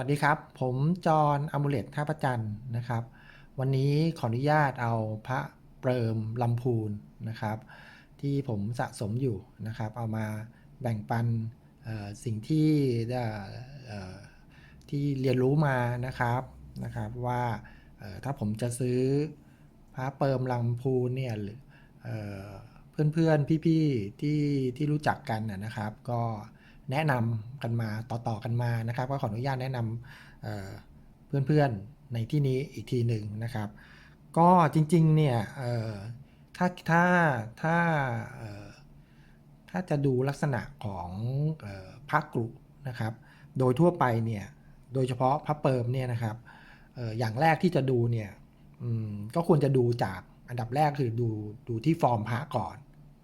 วัสดีครับ ผมจอห์นอมูเลตท่าประจันนะครับ วันนี้ขออนุญาตเอาพระเปริมลำพูนนะครับ ที่ผมสะสมอยู่นะครับ เอามาแบ่งปันสิ่งที่ได้ที่เรียนรู้มานะครับนะครับว่าถ้าผมจะซื้อพระเปิมลำพูนเนี่ยหรือเอ่อเพื่อนๆพี่ๆที่ที่รู้จักกันนะครับ ก็ แนะนำกันมาต่อๆกันมานะครับ ก็ขออนุญาตแนะนำเเพื่อนๆในที่นี้อีกทีหนึ่งนะครับ ก็จริงๆเนี่ยถ้าถ้าถ้าถ้าจะดูลักษณะของพระกรุนะครับ โดยทั่วไปเนี่ยโดยเฉพาะพระเปิมเนี่ยนะครับอออย่างแรกที่จะดูเนี่ยก็ควรจะดูจากอันดับแรกคือดูดูที่ฟอร์มพระก่อน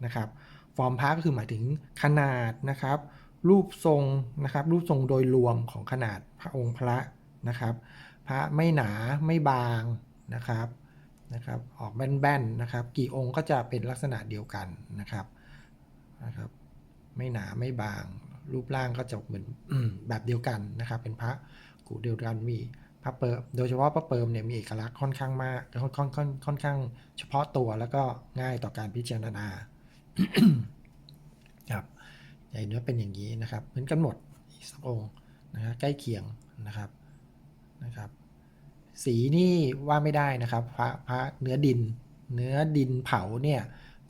นะครับ ฟอร์มพระก็คือหมายถึงขนาดนะครับ รูปทรงนะครับรูปทรงโดยรวมของขนาดพระองค์พระนะครับ พระไม่หนาไม่บางนะครับนะครับออกแบนๆนะครับ กี่องค์ก็จะเป็นลักษณะเดียวกันนะครับนะครับ ไม่หนาไม่บาง รูปร่างก็จะเหมือนแบบเดียวกันนะครับ เป็นพระกูเดียวกันมีพระเปิมโดยเฉพาะพระเปิมเนี่ยมีเอกลักษณ์ค่อนข้างมากค่อนค่อนค่อนค่อนข้างเฉพาะตัวแล้วก็ง่ายต่อการพิจารณาครับ ใหญ่เนื้อเป็นอย่างนี้นะครับ เหมือนกันหมดอีกสักองค์นะฮะใกล้เคียงนะครับนะครับ สีนี่ว่าไม่ได้นะครับ พระพระเนื้อดิน เนื้อดินเผาเนี่ย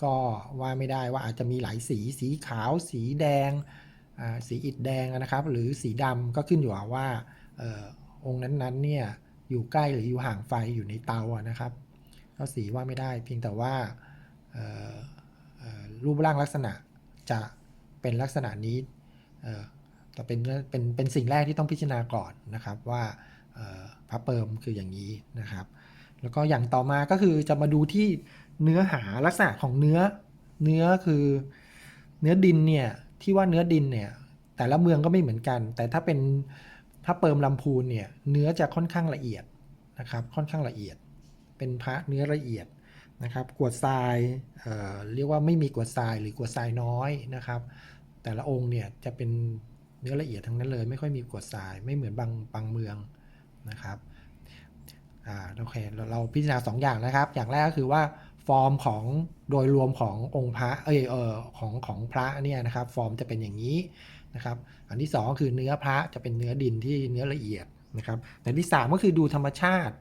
ก็ว่าไม่ได้ว่าอาจจะมีหลายสีสีขาว สีแดงอ่าสีอิฐแดงนะครับ หรือสีดำก็ขึ้นอยู่ว่าอองค์นั้นๆเนี่ยอยู่ใกล้หรืออยู่ห่างไฟอยู่ในเตานะครับก็สีว่าไม่ได้เพียงแต่ว่ารูปร่างลักษณะจะ เป็นลักษณะนี้เออแต่เป็นเป็นเป็นสิ่งแรกที่ต้องพิจารณาก่อนนะครับว่าพระเปิมคืออย่างนี้นะครับ แล้วก็อย่างต่อมาก็คือจะมาดูที่เนื้อหาลักษณะของเนื้อเนื้อคือเนื้อดินเนี่ยที่ว่าเนื้อดินเนี่ยแต่ละเมืองก็ไม่เหมือนกัน แต่ถ้าเป็นพระเปิมลำพูนเนี่ยเนื้อจะค่อนข้างละเอียดนะครับค่อนข้างละเอียด เป็นพระเนื้อละเอียดนะครับกวดทรายเเรียกว่าไม่มีกวดทรายหรือกวดทรายน้อยนะครับ แต่ละองค์เนี่ยจะเป็นเนื้อละเอียดทั้งนั้นเลย ไม่ค่อยมีกวดทรายไม่เหมือนบางบางเมืองนะครับอ่าโอเคเราเราพิจารณาสองอย่างนะครับ อย่างแรกก็คือว่าฟอร์มของโดยรวมขององค์พระเอเออของของพระเนี่ยนะครับฟอร์มจะเป็นอย่างนี้นะครับอันที่สองก็คือเนื้อพระจะเป็นเนื้อดินที่เนื้อละเอียดนะครับแต่ที่สามก็คือดูธรรมชาติ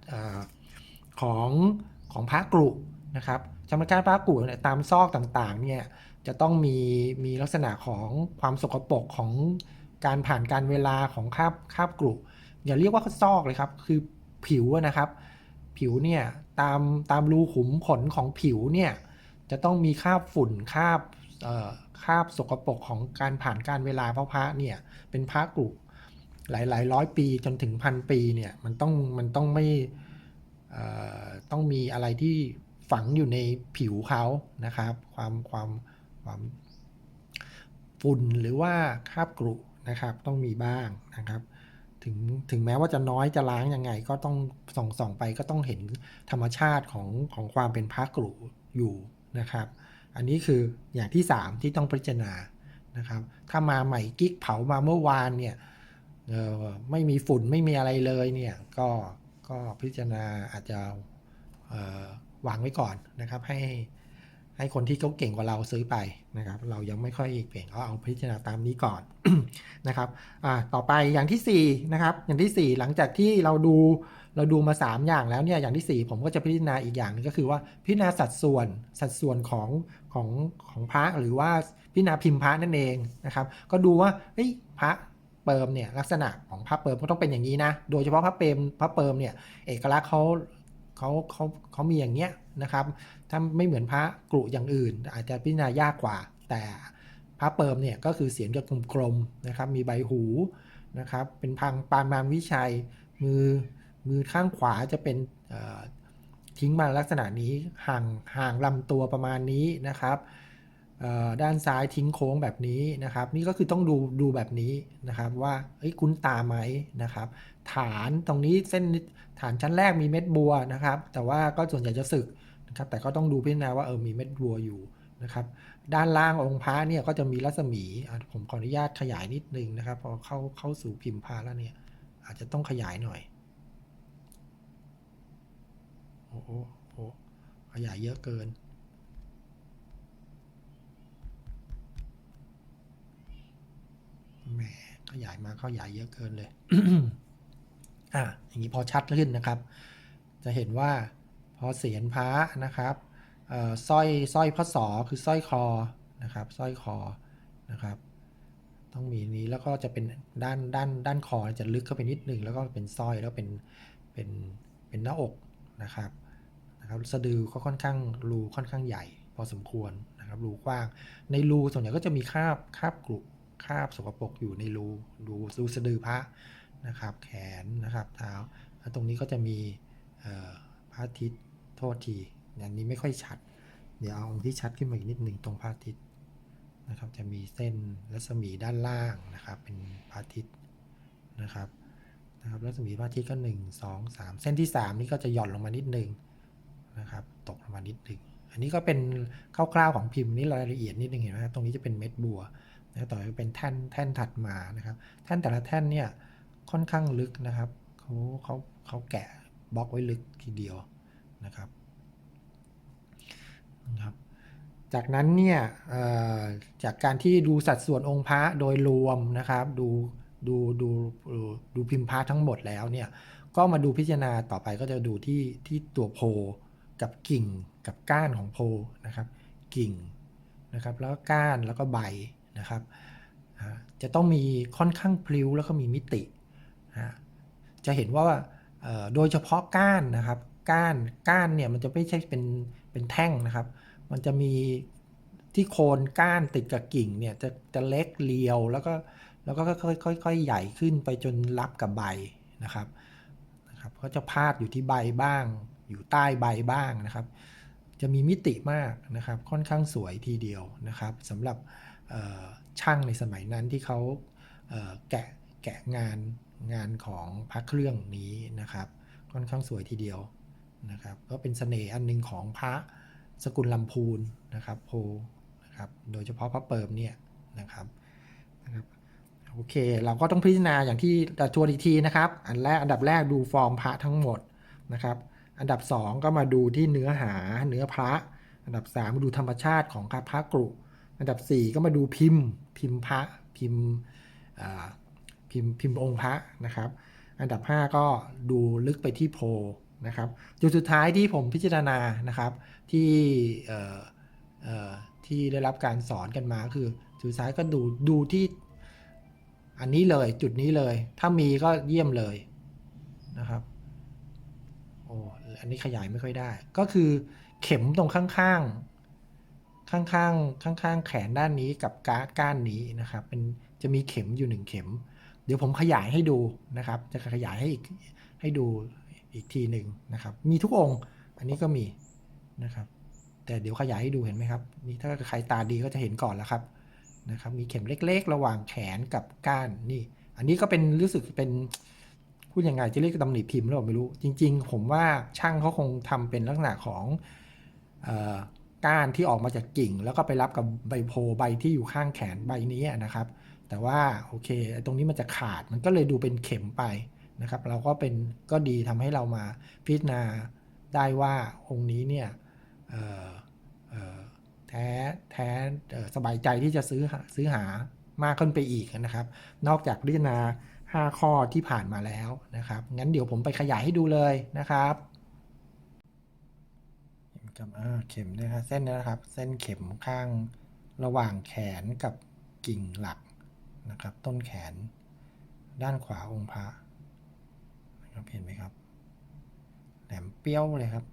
ของของพระกรุนะครับธรรมชาติพระกรุเนี่ยตามซอกต่างๆเนี่ย จะต้องมีมีลักษณะของความสกปรกของการผ่านการเวลาของคาบคาบกรุอย่าเรียกว่าซอกเลยครับ คือผิวนะครับ ผิวเนี่ยตามตามรูขุมขนของผิวเนี่ยจะต้องมีคาบฝุ่นคาบเอ่อคาบสกปรกของการผ่านการเวลาเพราะพระเนี่ยเป็นพระกรุหลายหลายร้อยปีจนถึงพันปีเนี่ยมันต้องมันต้องไม่เอ่อต้องมีอะไรที่ฝังอยู่ในผิวเขานะครับ ความความ ความฝุ่นหรือว่าคราบกรุนะครับ ต้องมีบ้างนะครับ ถึงถึงแม้ว่าจะน้อยจะล้างยังไง ก็ต้องส่องส่องไปก็ต้องเห็นธรรมชาติของของความเป็นพระกรุอยู่นะครับ อันนี้คืออย่างที่ 3 ที่ต้องพิจารณานะครับ ถ้ามาใหม่กิ๊กเผามาเมื่อวานเนี่ยไม่มีฝุ่นไม่มีอะไรเลยเนี่ยก็ก็พิจารณาอาจจะวางไว้ก่อนนะครับให้ ให้คนที่เขาเก่งกว่าเราซื้อไปนะครับ เรายังไม่ค่อยเก่งก็เอาพิจารณาตามนี้ก่อนนะครับต่อไปอย่างที่สี่นะครับ อย่างที่สี่หลังจากที่เราดูเราดูมาสามอย่างแล้วเนี่ยอย่างที่สี่ผมก็จะพิจารณาอีกอย่างนึงก็คือว่าพิจารณาสัดส่วนสัดส่วนของของของพระหรือว่าพิจารณาพิมพ์พระนั่นเองนะครับ ก็ดูว่าเฮ้ยพระเปิมเนี่ยลักษณะของพระเปิมก็ต้องเป็นอย่างนี้นะ โดยเฉพาะพระเปิมพระเปิมเนี่ยเอกลักษณ์เขา เขาเขาเขามีอย่างเงี้ยนะครับ ถ้าไม่เหมือนพระกรุอย่างอื่น อาจจะพิจารณายากกว่า แต่พระเปิมเนี่ยก็คือเสียงจะกลมๆนะครับ มีใบหูนะครับ เป็นพังปานมานวิชัย มือมือข้างขวาจะเป็นทิ้งมาลักษณะนี้ห่างห่างลำตัวประมาณนี้นะครับ ด้านซ้ายทิ้งโค้งแบบนี้นะครับ นี่ก็คือต้องดูดูแบบนี้นะครับว่าเคุ้นตาไหมนะครับ ฐานตรงนี้เส้นฐานชั้นแรกมีเม็ดบัวนะครับ แต่ว่าก็ส่วนใหญ่จะสึกนะครับ แต่ก็ต้องดูพิจารณาว่าเออมีเม็ดบัวอยู่นะครับด้านล่างองค์พระเนี่ยก็จะมีรัศมีผมขออนุญาตขยายนิดนึงนะครับ พอเข้าเข้าสู่พิมพ์พระแล้วเนี่ย อาจจะต้องขยายหน่อยโอ้โหขยายเยอะเกิน แหมขยายมาขยายเยอะเกินเลย อะอย่างนี้พอชัดขึ้นนะครับ จะเห็นว่าพอเสียนพระนะครับเอ่อสร้อยสร้อยพระสอคือสร้อยคอนะครับสร้อยคอนะครับ ต้องมีนี้แล้วก็จะเป็นด้านด้านด้านคอจะลึกเข้าไปนิดหนึงแล้วก็เป็นสร้อยแล้วเป็นเป็นเป็นหน้าอกนะครับนะครับสะดือก็ค่อนข้างรูค่อนข้างใหญ่ พอสมควรนะครับรูกว้าง ในรูส่วนใหญ่ก็จะมีคราบคราบกรุ คราบสกปรกอยู่ในรูรูรูสะดือพระนะครับ แขนนะครับเท้าแล้วตรงนี้ก็จะมีพระอาทิตย์โทษทีอย่างนี้ไม่ค่อยชัด เดี๋ยวเอาองค์ที่ชัดขึ้นมาอีกนิดหนึ่งตรงพระอาทิตย์นะครับ จะมีเส้นรัศมีด้านล่างนะครับ เป็นพระอาทิตย์นะครับนะครับรัศมีพระอาทิตย์ก็หนึ่งสองสามเส้นที่สามนี่ก็จะหย่อนลงมานิดหนึ่งนะครับ ตกลงมานิดหนึ่งอันนี้ก็เป็นคร่าวๆของพิมพ์นี่รายละเอียดนิดหนึ่งเห็นไหมตรงนี้จะเป็นเม็ดบัว นะต่อไปเป็นแท่นแท่นถัดมานะครับ แท่นแต่ละแท่นเนี่ยค่อนข้างลึกนะครับเขาเขาเขาแกะบล็อกไว้ลึกทีเดียวนะครับนะครับจากนั้นเนี่ยจากการที่ดูสัดส่วนองค์พระโดยรวมนะครับดูดูดูดูดูพิมพ์พระทั้งหมดแล้วเนี่ยก็มาดูพิจารณาต่อไปก็จะดูที่ที่ตัวโพกับกิ่งกับก้านของโพนะครับกิ่งนะครับแล้วก็ก้านแล้วก็ใบ นะครับ จะต้องมีค่อนข้างพลิ้วแล้วก็มีมิติ จะเห็นว่าโดยเฉพาะก้านนะครับ ก้านก้านเนี่ยมันจะไม่ใช่เป็นเป็นแท่งนะครับ มันจะมีที่โคนก้านติดกับกิ่งเนี่ยจะจะเล็กเรียวแล้วก็แล้วก็ค่อยๆค่อยๆใหญ่ขึ้นไปจนรับกับใบนะครับนะครับก็จะพาดอยู่ที่ใบบ้าง อยู่ใต้ใบบ้างนะครับ จะมีมิติมากนะครับ ค่อนข้างสวยทีเดียวนะครับสำหรับ ช่างในสมัยนั้นที่เขาแกะแกะงานงานของพระเครื่องนี้นะครับ ค่อนข้างสวยทีเดียวนะครับ ก็เป็นเสน่ห์อันหนึงของพระสกุลลำพูนนะครับโพนะครับโดยเฉพาะพระเปิมเนี่ยนะครับนะครับโอเค เราก็ต้องพิจารณาอย่างที่ทัวนอีทีนะครับ อันแรกอันดับแรกดูฟอร์มพระทั้งหมดนะครับ อันดับ 2 ก็มาดูที่เนื้อหาเนื้อพระ อันดับ3มาดูธรรมชาติของพระกรุ อันดับ 4 ก็มาดูพิมพ์ พิมพ์พระพิมพ์พิมพ์พิมพ์องค์พระนะครับ อันดับ 5 ก็ดูลึกไปที่โพนะครับจุดสุดท้ายที่ผมพิจารณานะครับที่ที่ได้รับการสอนกันมาคือจุดสุดท้ายก็ดูดูที่อันนี้เลยจุดนี้เลย ถ้ามีก็เยี่ยมเลยนะครับโอ้อันนี้ขยายไม่ค่อยได้ ก็คือเข็มตรงข้างๆ ข้างๆข้างๆแขนด้านนี้กับก้าก้านนี้นะครับเป็นจะมีเข็มอยู่หนึ่งเข็ม เดี๋ยวผมขยายให้ดูนะครับ จะขยายให้อีกให้ดูอีกทีหนึ่งนะครับ มีทุกองค์ อันนี้ก็มีนะครับ แต่เดี๋ยวขยายให้ดูเห็นไหมครับ นี่ถ้าใครตาดีก็จะเห็นก่อนแล้วครับนะครับ มีเข็มเล็กๆ ระหว่างแขนกับก้านนี่ อันนี้ก็เป็นรู้สึกเป็นพูดยังไงจะเรียกตำหนิพิมพ์หรือเปล่าไม่รู้ จริง ๆ ผมว่าช่างเขาคงทำเป็นลักษณะของเก้านที่ออกมาจากกิ่ง แล้วก็ไปรับกับใบโพใบที่อยู่ข้างแขนใบนี้นะครับ แต่ว่าโอเคตรงนี้มันจะขาดมันก็เลยดูเป็นเข็มไปนะครับ เราก็เป็นก็ดีทำให้เรามาพิจารณาได้ว่าองค์นี้เนี่ยแท้แท้สบายใจที่จะซื้อซื้อหามากขึ้นไปอีกนะครับ นอกจากพิจารณา5ข้อที่ผ่านมาแล้วนะครับ งั้นเดี๋ยวผมไปขยายให้ดูเลยนะครับ เข็มกับอ่าเข็มนะครับเส้นนะครับ เส้นเข็มข้างระหว่างแขนกับกิ่งหลักนะครับ ต้นแขน ด้านขวาองค์พระนะครับเห็นไหมครับแหลมเปี้ยวเลยครับ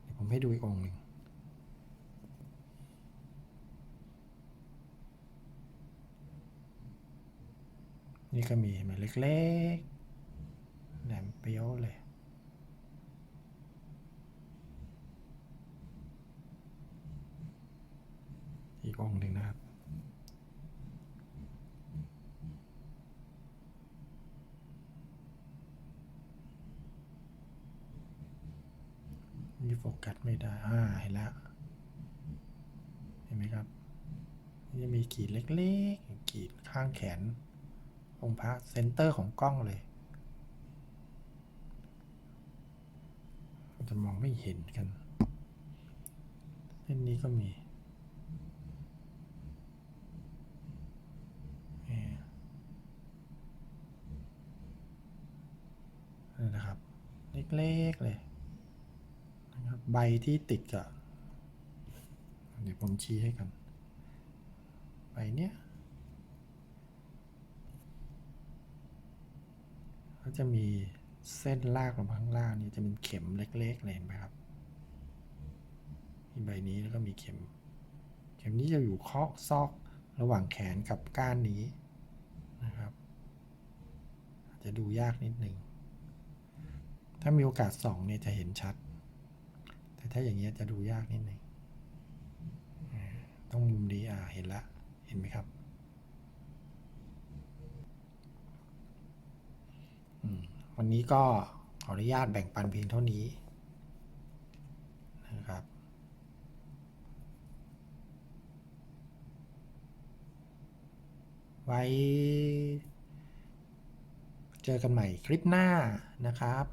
เดี๋ยวผมให้ดูอีกองหนึ่งนี่ก็มีมือนเล็กๆแหลมเปี้ยวเลย อีกองหนึ่งนะครับ นี่โฟกัสไม่ได้ อ่า เห็นแล้ว เห็นไหมครับจะมีขีดเล็กๆขีดข้างแขน องค์พระเซนเตอร์ของกล้องเลยจะมองไม่เห็นกันเส้นนี้ก็มีนี่ นะครับ เล็กๆเลยนะครับใบที่ติดกับเดี๋ยวผมชี้ให้กันใบเนี้ยก็จะมีเส้นลากลงข้างล่างนี่จะเป็นเข็มเล็กๆเลยเห็นไหมครับมีใบนี้แล้วก็มีเข็ม เข็มนี้จะอยู่เคาะซอกระหว่างแขนกับก้านนี้นะครับ อาจจะดูยากนิดหนึ่ง ถ้ามีโอกาสส่องเนี่ยจะเห็นชัด แต่ถ้าอย่างเงี้ยจะดูยากนิดหนึ่งต้องมุมนี้อ่าเห็นละ เห็นไหมครับวันนี้ก็ขออนุญาตแบ่งปันเพียงเท่านี้นะครับไว้ เจอกันใหม่คลิปหน้านะครับ